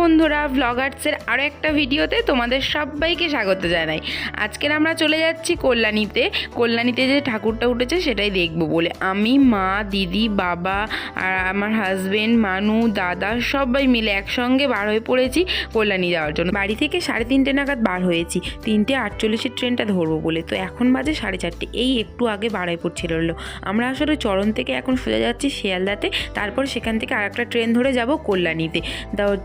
বন্ধুরা ভ্লগার্সের আরও একটা ভিডিওতে তোমাদের সবাইকে স্বাগত জানাই। আজকের আমরা চলে যাচ্ছি কল্যাণীতে। কল্যাণীতে যে ঠাকুরটা উঠেছে সেটাই দেখব বলে। আমি, মা, দিদি, বাবা আর আমার হাজবেন্ড মানু, দাদা সবাই মিলে একসঙ্গে বার হয়ে পড়েছি কল্যাণী যাওয়ার জন্য। বাড়ি থেকে সাড়ে তিনটে নাগাদ বার হয়েছি। তিনটে আটচল্লিশের ট্রেনটা ধরবো বলে। তো এখন বাজে সাড়ে চারটে। এই একটু আগে বাড়াই পড়ছিল। হলো আমরা আসলে চরণ থেকে এখন সোজা যাচ্ছি শিয়ালদাতে। তারপর সেখান থেকে আর একটা ট্রেন ধরে যাব কল্যাণীতে।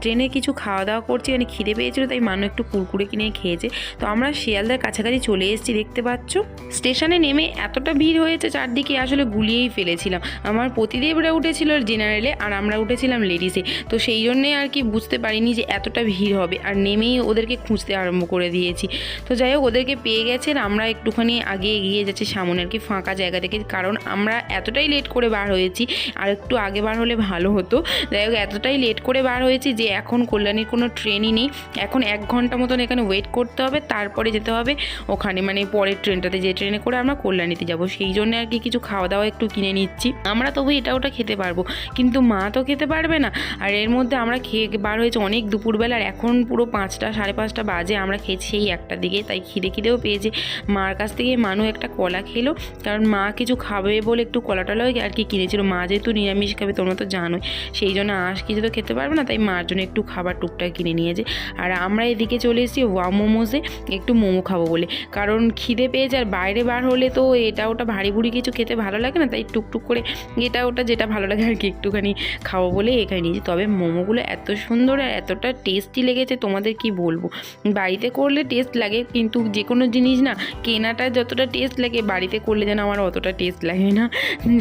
ট্রেনে কিছু খাওয়া দাওয়া করছি মানে খিদে পেয়েছিল, তাই মানু একটু কুরকুরে কিনে খেয়েছে। তো আমরা শিয়ালদার কাছাকাছি চলে এসেছি, দেখতে পাচ্ছ? স্টেশনে নেমে এতটা ভিড় হয়েছে, চারদিকে আসলে গুলিয়েই ফেলেছিলাম। আমার প্রতিদেবরা উঠেছিল জেনারেলে আর আমরা উঠেছিলাম লেডিসে তো সেই জন্যে আর কি বুঝতে পারিনি যে এতটা ভিড় হবে, আর নেমেই ওদেরকে খুঁজতে আরম্ভ করে দিয়েছি। তো যাই হোক, ওদেরকে পেয়ে গেছে আমরা একটুখানি আগে এগিয়ে যাচ্ছি, সামনে আর কি ফাঁকা জায়গা থেকে, কারণ আমরা এতটাই লেট করে বার হয়েছি, আর একটু আগে বার হলে ভালো হতো। যাই হোক, এতটাই লেট করে বার হয়েছি যে এখন কল্যাণীর কোনো ট্রেনই নেই। এখন এক ঘণ্টা মতন এখানে ওয়েট করতে হবে, তারপরে যেতে হবে ওখানে। মানে পরের ট্রেনটাতে যে ট্রেনে করে আমরা কল্যাণীতে যাব। সেই জন্য আর কি কিছু খাওয়া দাওয়া একটু কিনে নিচ্ছি। আমরা তবু এটা ওটা খেতে পারব। কিন্তু মা তো খেতে পারবে না। আর এর মধ্যে আমরা খেয়ে বার হয়েছে অনেক দুপুরবেলা আর এখন পুরো পাঁচটা, সাড়ে পাঁচটা বাজে। আমরা খেয়েছি সেই একটার দিকে। তাই খিদে খিদেও পেয়েছে। মার কাছ থেকে মানু একটা কলা খেলো। কারণ মা কিছু খাবে বলে একটু কলা টলাও আর কি কিনেছিল। মা যেহেতু নিরামিষ খাবে তোমরা তো জানোই। সেই জন্য আঁশ কিছু তো খেতে পারবে না। তাই মার জন্য একটু খাবার টুকটাক কিনে নিয়েছে আর আমরা এদিকে চলে এসেছি ওয়া মোমোসে, একটু মোমো খাব বলে। কারণ খিদে পেয়েছে আর বাইরে বার হলে তো এটা ওটা ভারী ভুড়ি কিছু খেতে ভালো লাগে না, তাই টুকটুক করে এটা ওটা যেটা ভালো লাগে আর কি একটুখানি খাব বলে এখানে নিয়েছি। তবে মোমোগুলো এত সুন্দর আর এতটা টেস্টি লেগেছে, তোমাদের কি বলব? বাড়িতে করলে টেস্ট লাগে, কিন্তু যে কোনো জিনিস না, কেনাটা যতটা টেস্ট লাগে, বাড়িতে করলে যেন আমার অতটা টেস্ট লাগে না।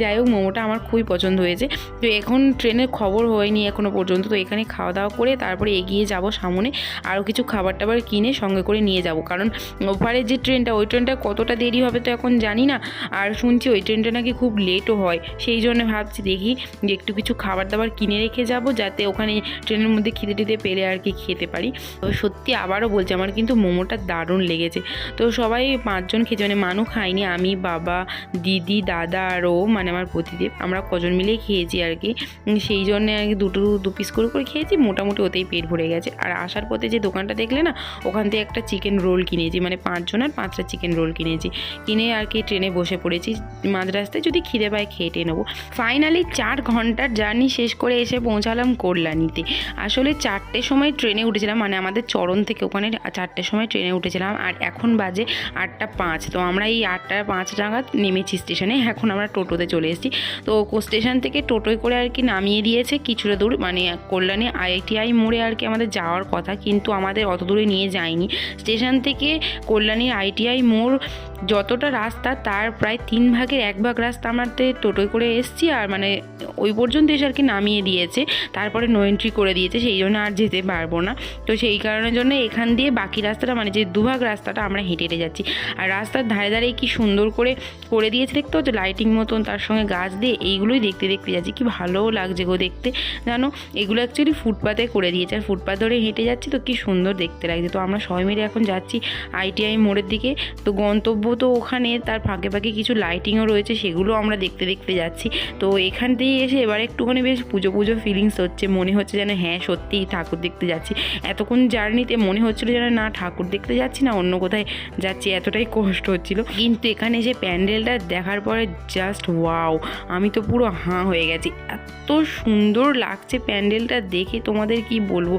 যাই হোক, মোমোটা আমার খুবই পছন্দ হয়েছে। তো এখন ট্রেনের খবর হয়নি এখনও পর্যন্ত, তো এখানে খাওয়া দাওয়া করে তারপরে এগিয়ে যাব সামনে, আরও কিছু খাবার টাবার কিনে সঙ্গে করে নিয়ে যাব। কারণ ওপারের যে ট্রেনটা, ওই ট্রেনটা কতটা দেরি হবে তো এখন জানি না। আর শুনছি ওই ট্রেনটা নাকি খুব লেটও হয়। সেই জন্য ভাবছি দেখি যে একটু কিছু খাবার দাবার কিনে রেখে যাব, যাতে ওখানে ট্রেনের মধ্যে খিদে টিদে পেলে আর কি খেতে পারি। তো সত্যি আবারও বলছি, আমার কিন্তু মোমোটা দারুণ লেগেছে। তো সবাই পাঁচজন খেয়েছে মানে মানু খাইনি আমি, বাবা, দিদি, দাদা আর ও মানে আমার প্রতিদেব। আমরা কজন মিলেই খেয়েছি আর কি। সেই জন্য আর কি দুটো দু পিস করে করে খেয়েছি, মোটামুটি ওতেই পেট ভরে গেছে। আর আসার পথে যে দোকানটা দেখলে না, ওখান থেকে একটা চিকেন রোল কিনেছি মানে পাঁচজন আর পাঁচটা চিকেন রোল কিনেছি। কিনে আর কি ট্রেনে বসে পড়েছি। মাঝ রাস্তায় যদি খিদে পায় খেটে নেব। ফাইনালি চার ঘণ্টার জার্নি শেষ করে এসে পৌঁছালাম কল্যাণীতে। আসলে চারটের সময় ট্রেনে উঠেছিলাম মানে আমাদের চরণ থেকে ওখানে চারটের সময় ট্রেনে উঠেছিলাম, আর এখন বাজে আটটা পাঁচ। তো আমরা এই আটটা পাঁচ নাগাদ নেমেছি স্টেশনে, এখন আমরা টোটোতে চলে এসেছি। তো স্টেশন থেকে টোটোয় করে আর কি নামিয়ে দিয়েছে, কিছুটা দূর মানে কল্যাণী আইটিআই মোড়ে আর কি আমাদের যাওয়ার কথা, কিন্তু আমাদের অত দূরে নিয়ে যায়নি। স্টেশন থেকে কল্যাণীর আইটিআই মোড় যতটা রাস্তা, তার প্রায় তিন ভাগের এক ভাগ রাস্তা আমাদের টোটোয় করে এসছি আর মানে ওই পর্যন্ত এসে আর কি নামিয়ে দিয়েছে। তারপরে নো এন্ট্রি করে দিয়েছে, সেই জন্য আর যেতে পারব না। তো সেই কারণের জন্য এখান দিয়ে বাকি রাস্তাটা মানে যে দুভাগ রাস্তাটা আমরা হেঁটে হেঁটে যাচ্ছি। আর রাস্তার ধারে ধারে কি সুন্দর করে করে দিয়েছে দেখতে হচ্ছে? লাইটিং মতন, তার সঙ্গে গাছ দিয়ে এইগুলোই দেখতে দেখতে যাচ্ছি। কি ভালোও লাগছে গো দেখতে। জানো? এগুলো অ্যাকচুয়ালি ফুটপাতে করে দিয়েছে। আর ফুটপাত ধরে হেঁটে যাচ্ছি, তো কি সুন্দর দেখতে লাগছে। তো আমরা সবাই মিলে এখন যাচ্ছি আইটিআই মোড়ের দিকে। তো গন্তব্য তো ওখানে, তার ফাঁকে ফাঁকে কিছু লাইটিংও রয়েছে, সেগুলো আমরা দেখতে দেখতে যাচ্ছি। তো এখান থেকে এসে এবার একটুখানি বেশ পুজো পুজো ফিলিংস হচ্ছে, মনে হচ্ছে যেন হ্যাঁ সত্যিই ঠাকুর দেখতে যাচ্ছি। এতক্ষণ জার্নিতে মনে হচ্ছিল যেন না, ঠাকুর দেখতে যাচ্ছি না, অন্য কোথায় যাচ্ছি, এতটাই কষ্ট হচ্ছিল। কিন্তু এখানে এসে প্যান্ডেলটা দেখার পরে জাস্ট ওয়াও আমি তো পুরো হাঁ হয়ে গেছি। এত সুন্দর লাগছে প্যান্ডেলটা দেখে, তোমাদের কি বলব।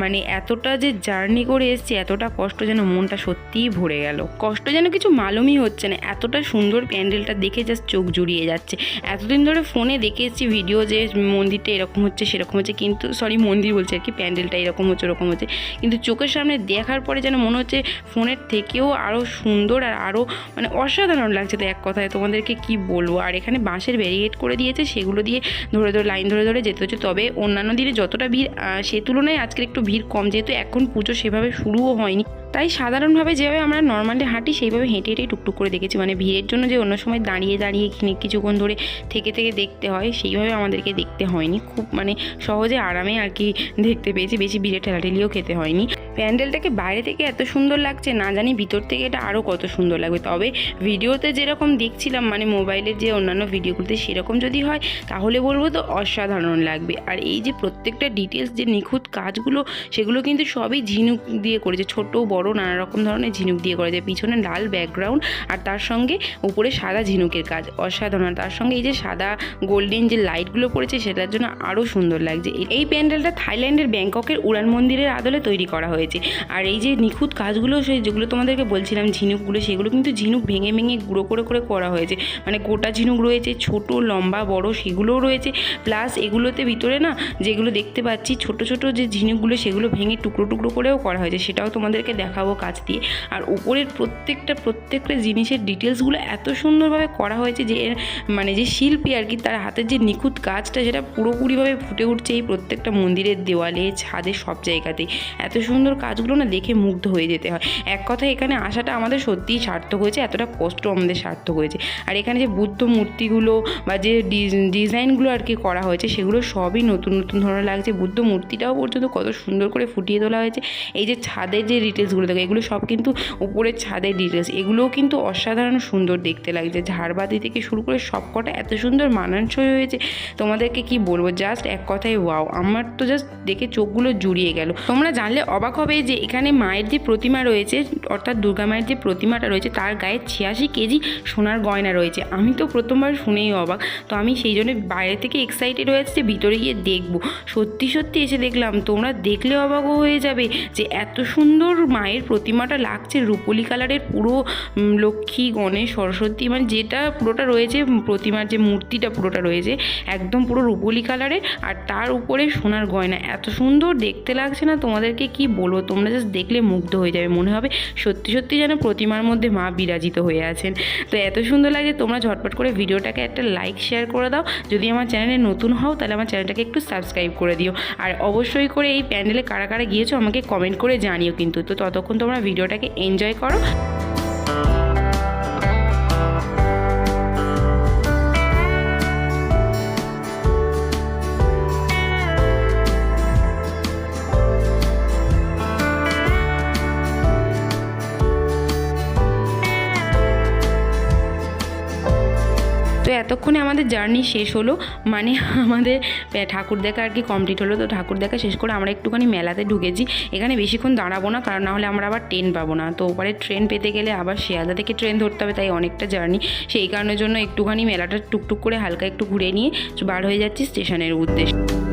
মানে এতটা যে জার্নি করে এসছি এতটা কষ্ট যেন মনটা সত্যিই ভরে গেল। কষ্ট যেন কিছু মালুমই হচ্ছে না। এতটা সুন্দর প্যান্ডেলটা দেখে জাস্ট চোখ জুড়িয়ে যাচ্ছে। এতদিন ধরে ফোনে দেখে এসেছি ভিডিও যে মন্দিরটা এরকম হচ্ছে সেরকম হচ্ছে কিন্তু সরি মন্দির বলছে আর কি প্যান্ডেলটা এরকম হচ্ছে ওরকম হচ্ছে। কিন্তু চোখের সামনে দেখার পরে যেন মনে হচ্ছে ফোনের থেকেও আরও সুন্দর আর আরও মানে অসাধারণ লাগছে তো এক কথায়। তোমাদেরকে কি বলব? আর এখানে বাঁশের ব্যারিকেড করে দিয়েছে সেগুলো দিয়ে ধরে ধরে লাইন ধরে ধরে যেতে হচ্ছে। তবে অন্যান্য দিনে যতটা ভিড় আহ, সে তুলনায় আজকের একটু ভিড় কম যেহেতু এখন পুজো সেভাবে শুরুও হয়নি। তাই সাধারণভাবে যেভাবে আমরা নর্মালি হাঁটি, সেইভাবে হেঁটে হেঁটে টুকটুক করে দেখেছি। মানে ভিড়ের জন্য যে অন্য সময় দাঁড়িয়ে দাঁড়িয়ে কিছুক্ষণ ধরে থেকে থেকে দেখতে হয়, সেইভাবে আমাদেরকে দেখতে হয়নি। খুব মানে সহজে আরামে আর কি দেখতে পেয়েছি। বেশি ভিড়ে ঠেলাঠেলিও খেতে হয়নি। প্যান্ডেলটাকে বাইরে থেকে এত সুন্দর লাগছে, না জানি ভিতর থেকে এটা আরও কত সুন্দর লাগবে। তবে ভিডিওতে যেরকম দেখছিলাম মানে মোবাইলের যে অন্যান্য ভিডিওগুলোতে সেরকম যদি হয়, তাহলে বলব তো অসাধারণ লাগবে। আর এই যে প্রত্যেকটা ডিটেলস যে নিখুঁত কাজগুলো, সেগুলো কিন্তু সবই ঝিনুক দিয়ে করেছে। ছোট, বড় নানা রকম ধরনের ঝিনুক দিয়ে করেছে পিছনে লাল ব্যাকগ্রাউন্ড আর তার সঙ্গে উপরে সাদা ঝিনুকের কাজ, অসাধারণ। তার সঙ্গে এই যে সাদা গোল্ডেন যে লাইটগুলো পড়েছে, সেটার জন্য আরও সুন্দর লাগছে। এই প্যান্ডেলটা থাইল্যান্ডের ব্যাংককের উড়ান মন্দিরের আদলে তৈরি করা হয়েছে। আর এই যে নিখুঁত কাজগুলো, সেই যেগুলো তোমাদেরকে বলছিলাম, ঝিনুকগুলো, সেগুলো কিন্তু ঝিনুক ভেঙে ভেঙে গুঁড়ো করে করে করা হয়েছে। মানে গোটা ঝিনুক রয়েছে, ছোট, লম্বা, বড়, সেগুলোও রয়েছে। প্লাস এগুলোতে ভিতরে না, যেগুলো দেখতে পাচ্ছি, ছোট ছোট যে ঝিনুকগুলো, সেগুলো ভেঙে টুকরো টুকরো করেও করা হয়েছে। সেটাও তোমাদেরকে দেখাবো কাজ দিয়ে। আর উপরের প্রত্যেকটা প্রত্যেকটা জিনিসের ডিটেলসগুলো এত সুন্দরভাবে করা হয়েছে যে এর মানে যে শিল্পী আর কি, তার হাতের যে নিখুঁত কাজটা সেটা পুরোপুরিভাবে ফুটে উঠছে এই প্রত্যেকটা মন্দিরের দেওয়ালে, ছাদে, সব জায়গাতেই। এত সুন্দর কাজগুলো না দেখে মুগ্ধ হয়ে যেতে হয়। এক কথা এখানে আসাটা আমাদের সত্যিই সার্থক হয়েছে, এতটা কষ্ট আমাদের সার্থক হয়েছে। আর এখানে যে বুদ্ধ মূর্তিগুলো বা যে ডিজ- ডিজাইনগুলো আর কি করা হয়েছে, সেগুলো সবই নতুন নতুন ধরনের লাগছে। বুদ্ধ মূর্তিটাও পর্যন্ত কত সুন্দর করে ফুটিয়ে তোলা হয়েছে। এই যে ছাদের যে ডিটেলসগুলো দেখো। এগুলো সব কিন্তু উপরের ছাদের ডিটেলস এগুলোও কিন্তু অসাধারণ সুন্দর দেখতে লাগছে। ঝাড়বাতি থেকে শুরু করে সব কটা এত সুন্দর মানানসই হয়েছে। তোমাদেরকে কি বলব? জাস্ট এক কথায় ওয়াও আমার তো জাস্ট দেখে চোখগুলো জুড়িয়ে গেল। তোমরা জানলে অবাক হবে যে এখানে মায়ের যে প্রতিমা রয়েছে, অর্থাৎ দুর্গা মায়ের যে প্রতিমাটা রয়েছে, তার গায়ে ছিয়াশি কেজি সোনার গয়না রয়েছে। আমি তো প্রথমবার শুনেই অবাক। তো আমি সেই জন্য বাইরে থেকে এক্সাইটেড হয়েছে যে ভিতরে গিয়ে দেখব। সত্যি সত্যি এসে দেখলাম। তোমরা দেখলে অবাকও হয়ে যাবে যে এত সুন্দর মায়ের প্রতিমাটা লাগছে রূপলি কালারের পুরো লক্ষ্মী, গণেশ, সরস্বতী মানে যেটা পুরোটা রয়েছে প্রতিমার যে মূর্তিটা পুরোটা রয়েছে, একদম পুরো রূপলি কালারের, আর তার উপরে সোনার গয়না। এত সুন্দর দেখতে লাগছে না তোমাদেরকে কি বলব? তোমরা জাস্ট দেখলে মুগ্ধ হয়ে যাবে, মনে হবে সত্যি সত্যি যেন প্রতিমার মধ্যে মা বিরাজিত হয়ে আছেন। তো এত সুন্দর লাগে, তোমরা ঝটপট করে ভিডিওটাকে একটা লাইক শেয়ার করে দাও। যদি আমার চ্যানেলে নতুন হও, তাহলে আমার চ্যানেলটাকে একটু সাবস্ক্রাইব করে দিও। আর অবশ্যই করে এই প্যান্ডেলে কারা কারা গিয়েছো, আমাকে কমেন্ট করে জানিও কিন্তু। তো ততক্ষণ তোমরা ভিডিওটাকে এনজয় করো। এতক্ষণে আমাদের জার্নি শেষ হলো। মানে আমাদের ঠাকুর দেখা আর কি কমপ্লিট হলো। তো ঠাকুর দেখা শেষ করে আমরা একটুখানি মেলাতে ঢুকেছি। এখানে বেশিক্ষণ দাঁড়াবো না, কারণ না হলে আমরা আবার ট্রেন পাবো না। তো ওপারে ট্রেন পেতে গেলে আবার শিয়ালদা থেকে ট্রেন ধরতে হবে, তাই অনেকটা জার্নি। সেই কারণের জন্য একটুখানি মেলাটা টুকটুক করে হালকা একটু ঘুরে নিয়ে বার হয়ে যাচ্ছি স্টেশনের উদ্দেশ্যে।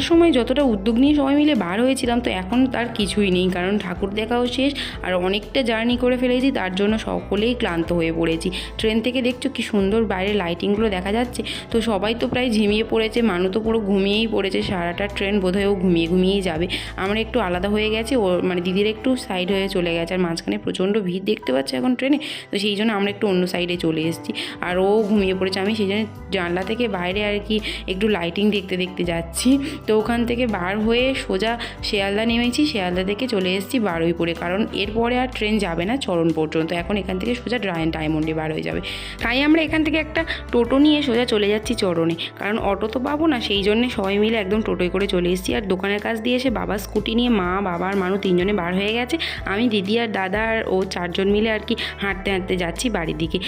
আসার সময় যতটা উদ্যোগ নিয়ে সবাই মিলে বার হয়েছিলাম, তো এখন তার কিছুই নেই। কারণ ঠাকুর দেখাও শেষ, আর অনেকটা জার্নি করে ফেলেছি, তার জন্য সকলেই ক্লান্ত হয়ে পড়েছি। ট্রেন থেকে দেখছ কি সুন্দর বাইরে লাইটিংগুলো দেখা যাচ্ছে, তো সবাই তো প্রায় ঝিমিয়ে পড়েছে, মানু তো পুরো ঘুমিয়েই পড়েছে, সারাটা ট্রেন বোধহয় ও ঘুমিয়ে ঘুমিয়েই যাবে। আমরা একটু আলাদা হয়ে গেছি, ও মানে দিদির একটু সাইড হয়ে চলে গেছে, আর মাঝখানে প্রচণ্ড ভিড় দেখতে পাচ্ছে এখন ট্রেনে, তো সেই জন্য আমরা একটু অন্য সাইডে চলে এসেছি। আর ও ঘুমিয়ে পড়েছে, আমি সেই জন্য জানলা থেকে বাইরে আর কি একটু লাইটিং দেখতে দেখতে যাচ্ছি। তো ওখান থেকে বার হয়ে সোজা শিয়ালদা নেমেছি, শিয়ালদা থেকে চলে এসেছি বারুইপুরে। কারণ এরপরে আর ট্রেন যাবে না চরণ পর্যন্ত। এখন এখান থেকে সোজা ড্রায়ন ডায়মন্ডে বার হয়ে যাবে। তাই আমরা এখান থেকে একটা টোটো নিয়ে সোজা চলে যাচ্ছি চরণে। কারণ অটো তো পাবো না, সেই জন্য সবাই মিলে একদম টোটোয় করে চলে এসেছি। আর দোকানের কাছ দিয়ে এসে বাবা স্কুটি নিয়ে মা, বাবা আর মানু তিনজনে বার হয়ে গেছে। আমি দিদি আর দাদা আর ও চারজন মিলে আর কি হাঁটতে হাঁটতে যাচ্ছি বাড়ির দিকে।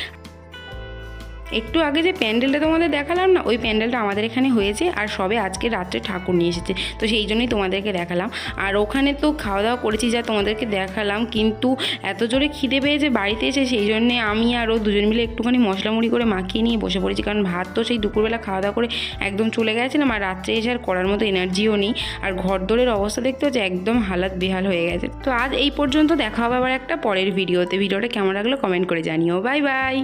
একটু আগে যে প্যান্ডেলটা তোমাদের দেখালাম না, ওই প্যান্ডেলটা আমাদের এখানে হয়েছে আর সবে আজকে রাত্রে ঠাকুর নিয়ে এসেছে। তো সেই জন্যই তোমাদেরকে দেখালাম। আর ওখানে তো খাওয়া দাওয়া করেছি যা তোমাদেরকে দেখালাম, কিন্তু এত জোরে খিদে পেয়েছে বাড়িতে এসে, সেই জন্যে আমি আর ও দুজন মিলে একটুখানি মশলা মুড়ি করে মাখিয়ে নিয়ে বসে পড়েছি। কারণ ভাত তো সেই দুপুরবেলা খাওয়া দাওয়া করে একদম চলে গেছিলাম আর রাত্রে এসে আর করার মতো এনার্জিও নেই। আর ঘর দোরের অবস্থা দেখতে হচ্ছে একদম হালাত বেহাল হয়ে গেছে। তো আজ এই পর্যন্ত দেখা হবে আবার একটা পরের ভিডিওতে। ভিডিওটা কেমন লাগল কমেন্ট করে জানিও। Bye bye!